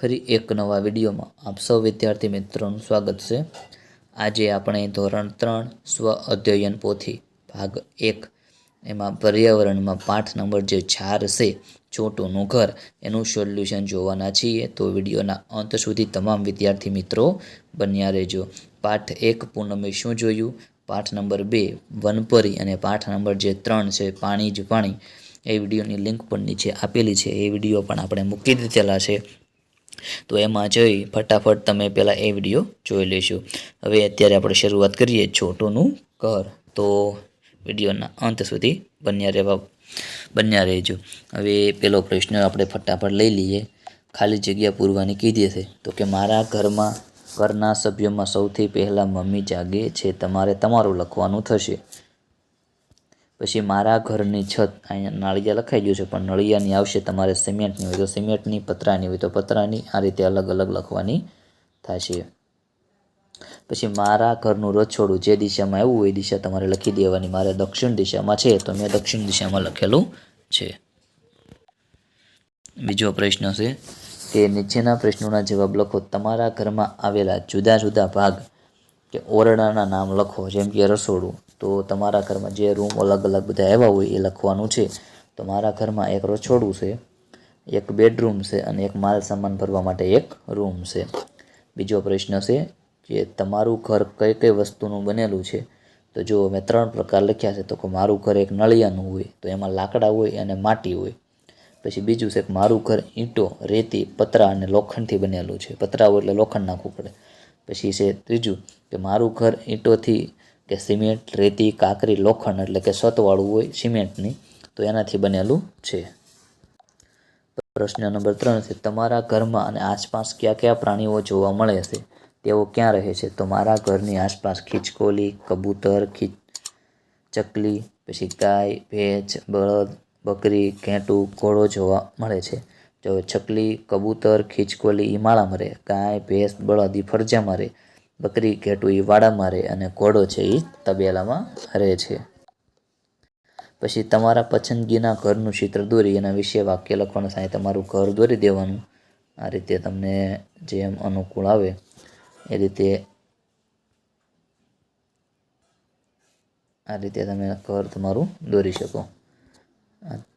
ફરી એક નવા વિડીયોમાં આપ સૌ વિદ્યાર્થી મિત્રોનું સ્વાગત છે. આજે આપણે ધોરણ ત્રણ સ્વ અધ્યયન પોથી ભાગ એક એમાં પર્યાવરણમાં પાઠ નંબર જે ચાર છે, ચોટોનું ઘર, એનું સોલ્યુશન જોવાના છીએ તો વિડીયોના અંત સુધી તમામ વિદ્યાર્થી મિત્રો બન્યા રહેજો. પાઠ એક પૂનમે શું જોયું? પાઠ નંબર બે, વનપરી અને પાઠ નંબર જે ત્રણ છે, પાણી જ પાણી. એ વિડીયોની લિંક પણ નીચે આપેલી છે. એ વીડિયો પણ આપણે મૂકી દીધેલા છે. તો એમાં જોઈ ફટાફટ તમે પહેલાં એ વીડિયો જોઈ લેશું. હવે અત્યારે આપણે શરૂઆત કરીએ છોટુનું ઘર. તો વિડીયોના અંત સુધી બન્યા રહેવા, બન્યા રહેજો. હવે પેલો પ્રશ્ન આપણે ફટાફટ લઈ લઈએ. ખાલી જગ્યા પૂરવાની કીધી છે તો કે મારા ઘરમાં, ઘરના સભ્યોમાં સૌથી પહેલાં મમ્મી જાગે છે, તમારે તમારું લખવાનું થશે. પછી મારા ઘરની છત અહીંયા નાળિયા લખાઈ ગયું છે, પણ નળિયાની આવશે તમારે સિમેન્ટની હોય તો સિમેન્ટની, પતરાની હોય તો પતરાની, આ રીતે અલગ અલગ લખવાની થશે. પછી મારા ઘરનું રછોડું જે દિશામાં આવવું હોય એ દિશા તમારે લખી દેવાની. મારે દક્ષિણ દિશામાં છે તો મેં દક્ષિણ દિશામાં લખેલું છે. બીજો પ્રશ્ન છે કે નીચેના પ્રશ્નોના જવાબ લખો. તમારા ઘરમાં આવેલા જુદા જુદા ભાગ કે ઓરડાના નામ લખો, જેમ કે રસોડું. તો તમારા ઘરમાં જે રૂમ અલગ અલગ બધા આવ્યા હોય એ લખવાનું છે. તો મારા ઘરમાં એક રસોડું છે, એક બેડરૂમ છે અને એક માલ સામાન ભરવા માટે એક રૂમ છે. બીજો પ્રશ્ન છે કે તમારું ઘર કઈ કઈ વસ્તુનું બનેલું છે? તો જો મેં ત્રણ પ્રકાર લખ્યા છે, તો કે મારું ઘર એક નળિયાનું હોય, તો એમાં લાકડા હોય અને માટી હોય. પછી બીજું છે કે મારું ઘર ઈંટો, રેતી, પતરા અને લોખંડથી બનેલું છે. પતરા એટલે લોખંડ નાખવું પડે. પછી છે ત્રીજું કે મારું ઘર ઈંટોથી કે સિમેન્ટ, રેતી, કાંકરી, લોખંડ એટલે કે સતવાળું હોય સિમેન્ટની, તો એનાથી બનેલું છે. પ્રશ્ન નંબર ત્રણ છે, તમારા ઘરમાં અને આસપાસ કયા કયા પ્રાણીઓ જોવા મળે છે? તેઓ ક્યાં રહે છે? તો મારા ઘરની આસપાસ ખીચકોલી, કબૂતર ખીચ ચકલી, પછી ગાય, ભેંસ, બળદ, બકરી, ઘેંટું, ઘોડો જોવા મળે છે. જો ચકલી, કબૂતર, ખીચકોલી એ માળામાં રહે, ગાય, ભેંસ, બળદ એ ફરજામાં રહે બકરી ઘેટું એ વાડામાં રહે અને ઘોડો છે એ તબેલામાં રહે છે. પછી તમારા પસંદગીના ઘરનું ચિત્ર દોરી, એના વિશે વાક્ય લખવાનું થાય, તમારું ઘર દોરી દેવાનું. આ રીતે તમને જેમ અનુકૂળ આવે એ રીતે આ રીતે તમે ઘર તમારું દોરી શકો.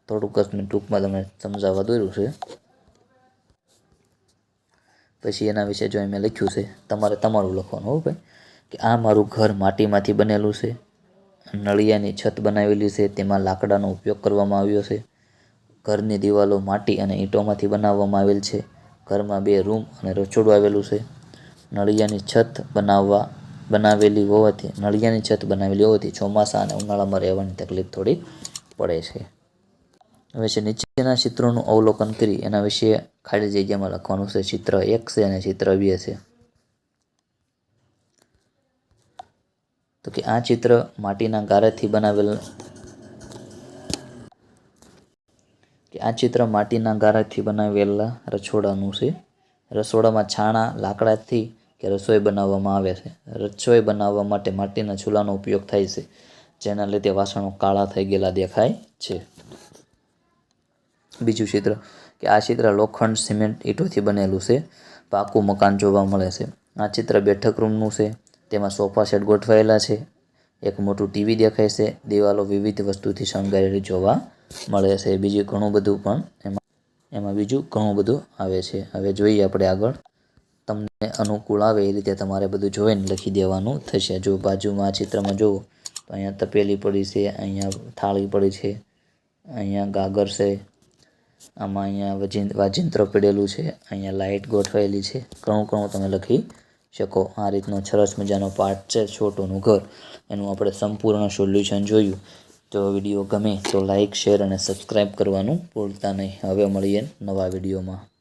થોડુંક જ મેં ટૂંકમાં તમને સમજાવવા દોર્યું છે. પછી એના વિશે જો મેં લખ્યું છે, તમારે તમારું લખવાનું હો ભાઈ, કે આ મારું ઘર માટીમાંથી બનેલું છે, નળિયાની છત બનાવેલી છે, તેમાં લાકડાનો ઉપયોગ કરવામાં આવ્યો છે, ઘરની દિવાલો માટી અને ઈંટોમાંથી બનાવવામાં આવેલ છે, ઘરમાં બે રૂમ અને રસોડું આવેલું છે, નળિયાની છત બનાવવા, બનાવેલી હોવાથી, નળિયાની છત બનાવેલી હોવાથી ચોમાસા અને ઉનાળામાં રહેવાની તકલીફ થોડી પડે છે. હવે છે, નીચેના ચિત્રોનું અવલોકન કરી એના વિશે ખાલી જગ્યામાં લખવાનું છે. ચિત્ર એક છે અને ચિત્ર બે છે. તો કે આ ચિત્ર માટીના ગારેથી બનાવેલ કે આ ચિત્ર માટીના ગારેથી બનાવેલા રસોડાનું છે. રસોડામાં છાણા, લાકડાથી કે રસોઈ બનાવવામાં આવે છે. રસોઈ બનાવવા માટે માટીના ચૂલાનો ઉપયોગ થાય છે, જેના લીધે વાસણો કાળા થઈ ગયેલા દેખાય છે. બીજું ચિત્ર કે આ ચિત્ર લોખંડ, સિમેન્ટ ઈંટોથી બનેલું છે. પાકું મકાન જોવા મળે છે. આ ચિત્ર બેઠક રૂમનું છે. તેમાં સોફા સેટ ગોઠવાયેલા છે. એક મોટું ટીવી દેખાય છે. દિવાલો વિવિધ વસ્તુથી શણગારેલી જોવા મળે છે. બીજું ઘણું બધું પણ એમાં એમાં બીજું ઘણું બધું આવે છે. હવે જોઈએ આપણે આગળ. તમને અનુકૂળ આવે એ રીતે તમારે બધું જોઈને લખી દેવાનું થશે. જો બાજુમાં આ ચિત્રમાં જુઓ, તો અહીંયા તપેલી પડી છે, અહીંયા થાળી પડી છે, અહીંયા ગાગર છે આમાં અહીંયા વજિન વાજિંત્ર પડેલું છે, અહીંયા લાઇટ ગોઠવાયેલી છે. ઘણું ઘણું તમે લખી શકો. આ રીતનો સરસ મજાનો પાર્ટ છે છોટુનું ઘર. એનું આપણે સંપૂર્ણ સોલ્યુશન જોયું. તો વીડિયો ગમે તો લાઇક શેર અને સબસ્ક્રાઈબ કરવાનું ભૂલતા નહીં. હવે મળીએ નવા વિડીયોમાં.